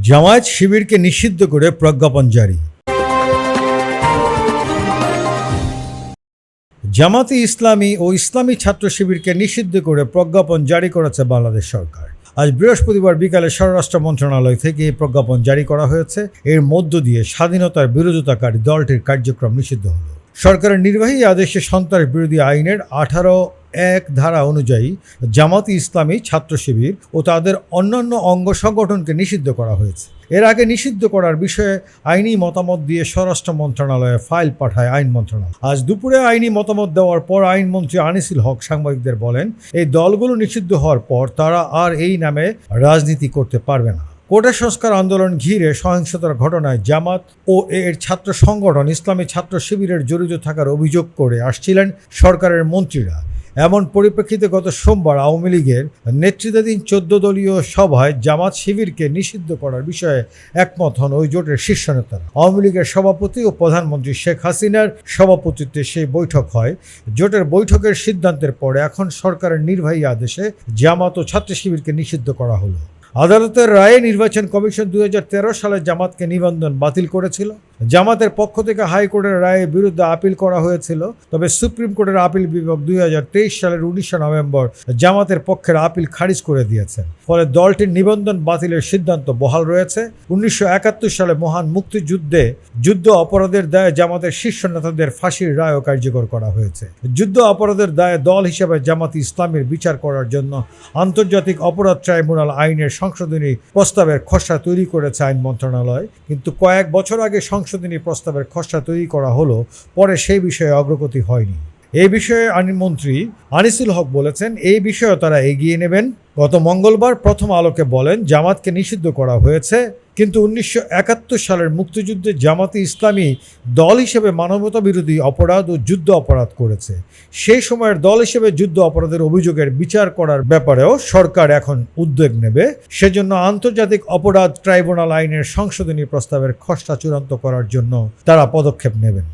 জামায়াত শিবিরকে নিষিদ্ধ করে প্রজ্ঞাপন জারি। জামাতে ইসলামী ও ইসলামী ছাত্র শিবিরকে নিষিদ্ধ করে প্রজ্ঞাপন জারি করেছে বাংলাদেশ সরকার। আজ বৃহস্পতিবার বিকালে স্বরাষ্ট্র মন্ত্রণালয় থেকে এই প্রজ্ঞাপন জারি করা হয়েছে। এর মধ্য দিয়ে স্বাধীনতার বিরোধিতাকারী দলটির কার্যক্রম নিষিদ্ধ হল। সরকারের নির্বাহী আদেশে সন্ত্রাস বিরোধী আইনের আঠারো এক ধারা অনুযায়ী জামাত ইসলামী ছাত্র শিবির ও তাদের অন্যান্য অঙ্গ সংগঠনকে নিষিদ্ধ করা হয়েছে। এর আগে নিষিদ্ধ করার বিষয়ে আইনি মতামত দিয়ে স্বরাষ্ট্র মন্ত্রণালয়ে ফাইল পাঠায় আইন মন্ত্রণালয়। আজ দুপুরে আইনি মতামত দেওয়ার পর আইনমন্ত্রী আনিসুল হক সাংবাদিকদের বলেন, এই দলগুলো নিষিদ্ধ হওয়ার পর তারা আর এই নামে রাজনীতি করতে পারবে না। কোটা সংস্কার আন্দোলন ঘিরে সহিংসতার ঘটনায় জামাত ও এর ছাত্র সংগঠন ইসলামী ছাত্র শিবিরের জড়িত থাকার অভিযোগ করে আসছিলেন সরকারের মন্ত্রীরা। এমন পরিপ্রেক্ষিতে গত সোমবার আওয়ামী লীগের নেতৃত্বাধীন চোদ্দ দলীয় সভায় জামাত শিবিরকে নিষিদ্ধ করার বিষয়ে একমত হন ওই জোটের শীর্ষ নেতারা। আওয়ামী লীগের সভাপতি ও প্রধানমন্ত্রী শেখ হাসিনার সভাপতিত্বে সেই বৈঠক হয়। জোটের বৈঠকের সিদ্ধান্তের পরে এখন সরকারের নির্বাহী আদেশে জামাত ও ছাত্র শিবিরকে নিষিদ্ধ করা হলো। আদালতের রায়ে নির্বাচন কমিশন দুই হাজার তেরো সালে জামাতকে নিবন্ধন বাতিল করেছিল। জামাতের পক্ষ থেকে হাইকোর্টের রায়ের বিরুদ্ধে আপিল করা হয়েছিল। তবে সুপ্রিম কোর্টের আপিল বিভাগ দুই সালের উনিশে নভেম্বর জামাতের পক্ষের আপিল খারিজ করে দিয়েছেন ফলে দলটির নিবন্ধন বাতিলের সিদ্ধান্ত বহাল রয়েছে। উনিশশো সালে মহান মুক্তিযুদ্ধে যুদ্ধ অপরাধের দায়ে জামাতের শীর্ষ নেতাদের ফাঁসির রায়ও কার্যকর করা হয়েছে। যুদ্ধ অপরাধের দায়ে দল হিসেবে জামাত ইসলামের বিচার করার জন্য আন্তর্জাতিক অপরাধ ট্রাইব্যুনাল আইনের সংশোধনী প্রস্তাবের খসড়া তৈরি করেছে আইন মন্ত্রণালয়। কিন্তু কয়েক বছর আগে সংশোধনী প্রস্তাবের খসড়া তৈরি করা হলো পরে সেই বিষয়ে অগ্রগতি হয়নি। এই বিষয়ে আইনমন্ত্রী আনিসুল হক বলেছেন, এই বিষয়ে তারা এগিয়ে নেবেন। গত মঙ্গলবার প্রথম আলোকে বলেন, জামাতকে নিষিদ্ধ করা হয়েছে। কিন্তু উনিশশো একাত্তর সালের মুক্তিযুদ্ধে জামাতে ইসলামী দল হিসেবে মানবতা বিরোধী অপরাধ ও যুদ্ধ অপরাধ করেছে। সেই সময়ের দল হিসেবে যুদ্ধ অপরাধের অভিযোগের বিচার করার ব্যাপারেও সরকার এখন উদ্যোগ নেবে। সেজন্য আন্তর্জাতিক অপরাধ ট্রাইব্যুনাল আইনের সংশোধনী প্রস্তাবের খসড়া চূড়ান্ত করার জন্য তারা পদক্ষেপ নেবেন।